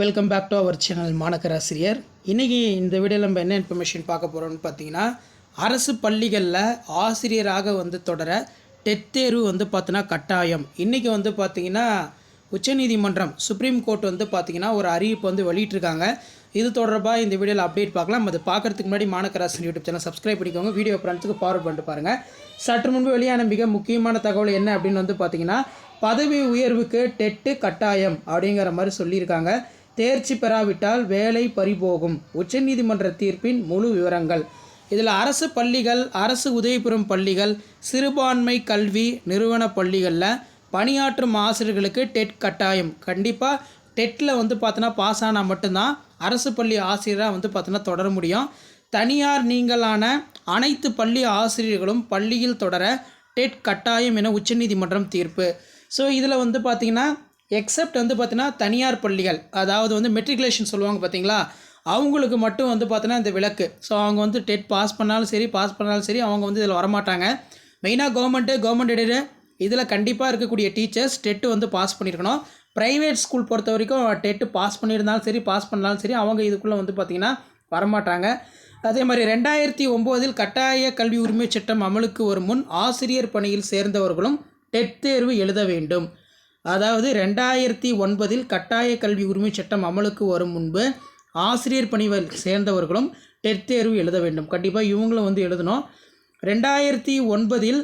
Welcome back to our channel மாணக்கராசிரியர் இன்றைக்கி இந்த வீடியோவில் நம்ம என்ன இன்ஃபர்மேஷன் பார்க்க போகிறோம்னு பார்த்தீங்கன்னா அரசு பள்ளிகளில் ஆசிரியராக வந்து தொடர டெட் தேர்வு வந்து பார்த்தீங்கன்னா கட்டாயம். இன்றைக்கி வந்து பார்த்தீங்கன்னா உச்சநீதிமன்றம் சுப்ரீம் கோர்ட் வந்து பார்த்தீங்கன்னா ஒரு அறிவிப்பு வந்து வெளியிட்டிருக்காங்க. இது தொடர்பாக இந்த வீடியோவில் அப்டேட் பார்க்கலாம். அது பார்க்குறதுக்கு முன்னாடி மாணக்கராசன் யூடியூப் சேனல் சப்ஸ்கிரைப் பண்ணிக்கோங்க. வீடியோ ஃப்ரெண்ட்ஸுக்கு ஃபார்வர்ட் பண்ணிட்டு பாருங்கள் சற்று முன்பு வெளியான மிக முக்கியமான தகவல் என்ன அப்படின்னு வந்து பார்த்தீங்கன்னா பதவி உயர்வுக்கு டெட்டு கட்டாயம் அப்படிங்கிற மாதிரி சொல்லியிருக்காங்க. தேர்ச்சி பெறாவிட்டால் வேலை பறிபோகும். உச்சநீதிமன்ற தீர்ப்பின் முழு விவரங்கள். இதில் அரசு பள்ளிகள் அரசு உதவி பெறும் பள்ளிகள் சிறுபான்மை கல்வி நிறுவன பள்ளிகளில் பணியாற்றும் ஆசிரியர்களுக்கு டெட் கட்டாயம். கண்டிப்பாக டெட்டில் வந்து பார்த்தோன்னா பாஸ் ஆனால் மட்டும்தான் அரசு பள்ளி ஆசிரியராக வந்து பார்த்தோன்னா தொடர முடியும். தனியார் நீங்களான அனைத்து பள்ளி ஆசிரியர்களும் பள்ளியில் தொடர டெட் கட்டாயம் என உச்சநீதிமன்றம் தீர்ப்பு. ஸோ இதில் வந்து பார்த்திங்கன்னா எக்ஸப்ட் வந்து பார்த்தீங்கன்னா தனியார் பள்ளிகள் அதாவது வந்து மெட்ரிகுலேஷன் சொல்லுவாங்க பார்த்தீங்களா அவங்களுக்கு மட்டும் வந்து பார்த்தோன்னா இந்த விளக்கு. ஸோ அவங்க வந்து டெட் பாஸ் பண்ணாலும் சரி பாஸ் பண்ணாலும் சரி அவங்க வந்து இதில் வரமாட்டாங்க. மெயினாக கவர்மெண்ட்டு கவர்மெண்ட் எடடு இதில் கண்டிப்பாக இருக்கக்கூடிய டீச்சர்ஸ் டெட்டு வந்து பாஸ் பண்ணியிருக்கணும் ப்ரைவேட் ஸ்கூல் பொறுத்த வரைக்கும் டெட்டு பாஸ் பண்ணியிருந்தாலும் சரி பாஸ் பண்ணாலும் சரி அவங்க இதுக்குள்ளே வந்து பார்த்திங்கன்னா வரமாட்டாங்க. அதே மாதிரி ரெண்டாயிரத்தி ஒம்போதில் கட்டாய கல்வி உரிமை சட்டம் அமலுக்கு வரும் முன் ஆசிரியர் பணியில் சேர்ந்தவர்களும் டெட் தேர்வு எழுத வேண்டும். அதாவது ரெண்டாயிரத்தி ஒன்பதில் கட்டாய கல்வி உரிமை சட்டம் அமலுக்கு வரும் முன்பு ஆசிரியர் பணிகள் சேர்ந்தவர்களும் டெட் தேர்வு எழுத வேண்டும். கண்டிப்பாக இவங்களும் வந்து எழுதணும். ரெண்டாயிரத்தி ஒன்பதில்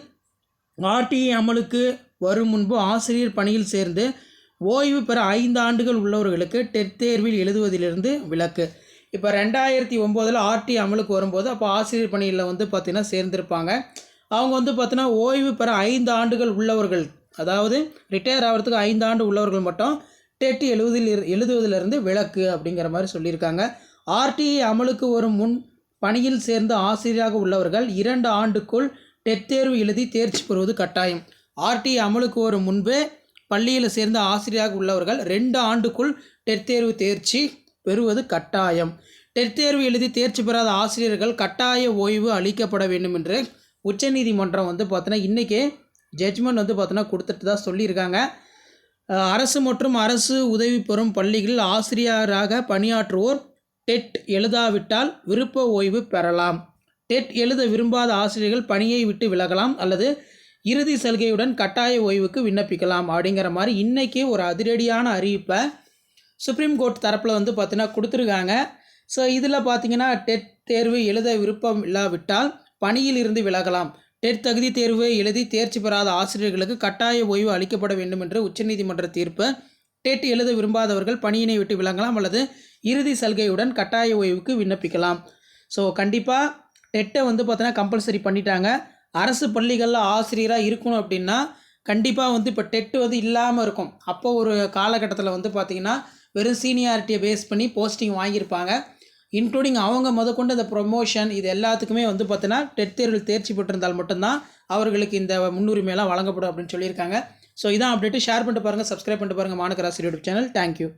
ஆர்டிஐ அமலுக்கு வரும் முன்பு ஆசிரியர் பணியில் சேர்ந்து ஓய்வு பெற ஐந்து ஆண்டுகள் உள்ளவர்களுக்கு டெட் தேர்வில் எழுதுவதிலிருந்து விலக்கு. இப்போ ரெண்டாயிரத்தி ஒம்போதில் ஆர்டி அமலுக்கு வரும்போது அப்போ ஆசிரியர் பணியில் வந்து பார்த்திங்கன்னா சேர்ந்திருப்பாங்க. அவங்க வந்து பார்த்தீங்கன்னா ஓய்வு பெற ஐந்து ஆண்டுகள் உள்ளவர்கள் அதாவது ரிட்டையர் ஆகிறதுக்கு ஐந்து ஆண்டு உள்ளவர்கள் மட்டும் டெட் எழுவதில் இரு- எழுதுவதிலிருந்து விலக்கு அப்படிங்கிற மாதிரி சொல்லியிருக்காங்க. ஆர்டிஐ அமலுக்கு வரும் முன் பணியில் சேர்ந்த ஆசிரியராக உள்ளவர்கள் இரண்டு ஆண்டுக்குள் டெட் தேர்வு எழுதி தேர்ச்சி பெறுவது கட்டாயம். ஆர்டிஐ அமலுக்கு வரும் முன்பே பள்ளியில் சேர்ந்த ஆசிரியராக உள்ளவர்கள் ரெண்டு ஆண்டுக்குள் டெட் தேர்வு தேர்ச்சி பெறுவது கட்டாயம். டெட் தேர்வு எழுதி தேர்ச்சி பெறாத ஆசிரியர்கள் கட்டாய ஓய்வு அளிக்கப்பட வேண்டும் என்று உச்சநீதிமன்றம் வந்து பார்த்தோன்னா இன்றைக்கே ஜட்ஜ்மெண்ட் வந்து பார்த்தோன்னா கொடுத்துட்டு தான் சொல்லியிருக்காங்க. அரசு மற்றும் அரசு உதவி பெறும் பள்ளிகளில் ஆசிரியராக பணியாற்றுவோர் டெட் எழுதாவிட்டால் விருப்ப ஓய்வு பெறலாம். டெட் எழுத விரும்பாத ஆசிரியர்கள் பணியை விட்டு விலகலாம் அல்லது இறுதி சலுகையுடன் கட்டாய ஓய்வுக்கு விண்ணப்பிக்கலாம் அப்படிங்கிற மாதிரி இன்றைக்கி ஒரு அதிரடியான அறிவிப்பை சுப்ரீம் கோர்ட் தரப்பில் வந்து பார்த்தீங்கன்னா கொடுத்துருக்காங்க. ஸோ இதில் பார்த்தீங்கன்னா டெட் தேர்வு எழுத விருப்பம் இல்லாவிட்டால் பணியில் இருந்து விலகலாம். டெட் தகுதி தேர்வு எழுதி தேர்ச்சி பெறாத ஆசிரியர்களுக்கு கட்டாய ஓய்வு அளிக்கப்பட வேண்டும் என்று உச்சநீதிமன்ற தீர்ப்பு. டெட் எழுத விரும்பாதவர்கள் பணியினை விட்டு விளங்கலாம் அல்லது இறுதி சலுகையுடன் கட்டாய ஓய்வுக்கு விண்ணப்பிக்கலாம். ஸோ கண்டிப்பாக டெட்டை வந்து பார்த்தோன்னா கம்பல்சரி பண்ணிட்டாங்க. அரசு பள்ளிகளில் ஆசிரியராக இருக்கணும் அப்படின்னா கண்டிப்பாக வந்து இப்போ டெட்டு வந்து இல்லாமல் இருக்கும். அப்போ ஒரு காலகட்டத்தில் வந்து பார்த்திங்கன்னா வெறும் சீனியாரிட்டியை பேஸ் பண்ணி போஸ்டிங் வாங்கியிருப்பாங்க. இன்க்ளூடிங் அவங்க முதற்கொண்டு இந்த ப்ரொமோஷன் இது எல்லாத்துக்குமே வந்து பார்த்தீங்கன்னா டெட் தேர்வில் தேர்ச்சி பெற்றிருந்தால் மட்டும்தான் அவர்களுக்கு இந்த முன்னுரிமையெல்லாம் வழங்கப்படும் அப்படின்னு சொல்லியிருக்காங்க. ஸோ இதான் அப்டேட்டு ஷேர் பண்ணிட்டு பாருங்கள் சப்ஸ்கிரைப் பண்ணிட்டு பாருங்கள் மாநகராசி யூடியூப் சேனல் தேங்க்யூ